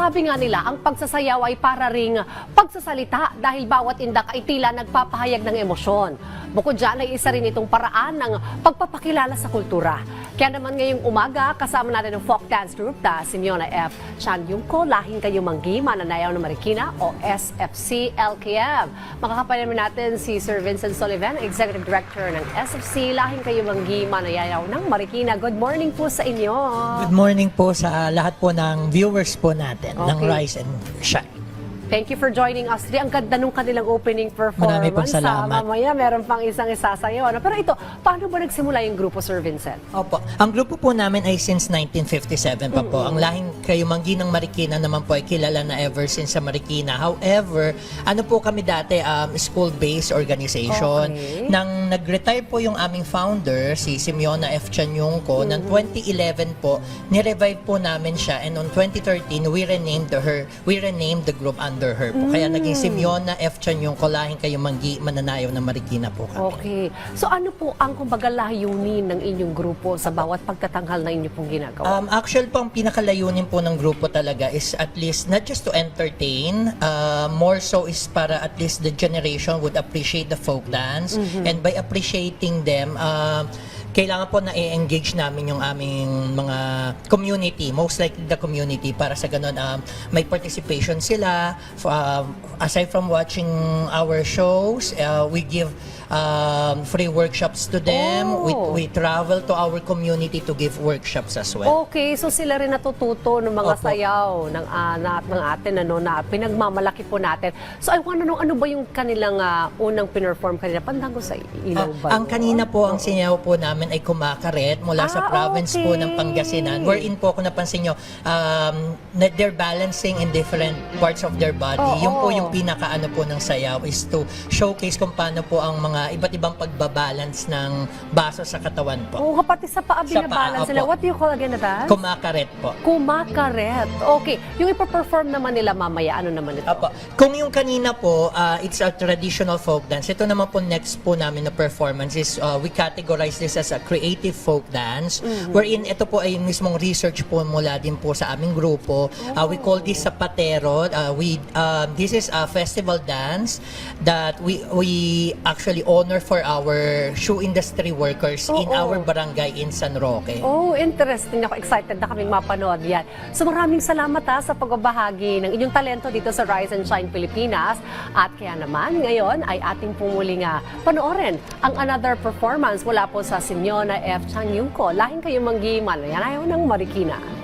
sabi nga nila, ang pagsasayaw ay para ring pagsasalita dahil bawat indak ay tila nagpapahayag ng emosyon. Bukod dyan ay isa rin itong paraan ng pagpapakilala sa kultura. Kaya naman ngayong umaga, kasama natin ang folk dance group na Simeona F. Chan Yungko, Lahing Kayo Manggi, Mananayaw ng Marikina o SFC LKM. Makakapalan naman natin si Sir Vincent Sullivan, Executive Director ng SFC Lahing Kayo Manggi, Mananayaw ng Marikina. Good morning po sa inyo. Good morning po sa lahat po ng viewers po natin ng Okay. Rise and Shine. Thank you for joining us today. Ang ganda nung kanilang opening performance. Marami pong salamat. Ah, mamaya meron pang isang isasayaw. Ano? Pero ito, paano ba nagsimula yung grupo, Sir Vincent? Opo. Ang grupo po namin ay since 1957 pa po. Ang lahing Kayumanggi ng Marikina naman po ay kilala na ever since sa Marikina. However, ano po kami dati, um, school-based organization. Okay. Nang nag-retire po yung aming founder, si Simeona F. Chanyungko, ng 2011 po, nirevive po namin siya. And on 2013, we renamed her, we renamed the group under her po. Kaya naging Simeona F. Chanyungko, lahing Kayumanggi, mananayaw ng Marikina po kami. Okay. So ano po ang kumbaga layunin ng inyong grupo sa bawat pagtatanghal na inyo pong ginagawa? Um, actual po, ang pinakalayunin po ng grupo talaga is at least not just to entertain, uh, more so is para at least the generation would appreciate the folk dance. And by appreciating them, uh, kailangan po na i-engage namin yung aming mga community, most likely the community, para sa ganun, um, may participation sila. Um, aside from watching our shows, uh, we give um, free workshops to them. We, Oh. we travel to our community to give workshops as well. Okay, so sila rin natututo ng mga Opo. sayaw ng anak ng atin ano na pinagmamalaki po natin. So I want to know ano ba yung kanilang ah, unang pinerform kanila? Pandango sa ilaw Ah, ba? ang yun? kanina po, ang sinyaw po namin ay kumakaret mula sa Ah, province po okay. ng Pangasinan. Wherein po, kung napansin nyo, um, na they're balancing in different parts of their body. Oo. Yung po yung pinaka-ano po ng sayaw is to showcase kung paano po ang mga iba't ibang pagbabalance ng baso sa katawan po. Oo, pati sa paa Sa paa, binabalance sila. opo. What do you call again dance? Kumakaret po. Kumakaret. Okay. Yung ipaperform naman nila mamaya, ano naman ito? Apo. Kung yung kanina po, uh, it's a traditional folk dance. Ito naman po next po namin na performance is uh, we categorize this as a creative folk dance wherein ito po ay mismong research po mula din po sa aming grupo. Uh, we call this Zapatero. Uh, we uh, this is a festival dance that we we actually honor for our shoe industry workers in Oo. our barangay in San Roque. Oh, interesting. Ako excited na kaming mapanood yan. So maraming salamat ha sa pagbabahagi ng inyong talento dito sa Rise and Shine Pilipinas. At kaya naman, ngayon ay ating pumuling nga panoorin ang another performance mula po sa Simeona F. Chanyungko. Lahing kayo manggi, manayanayaw ng Marikina.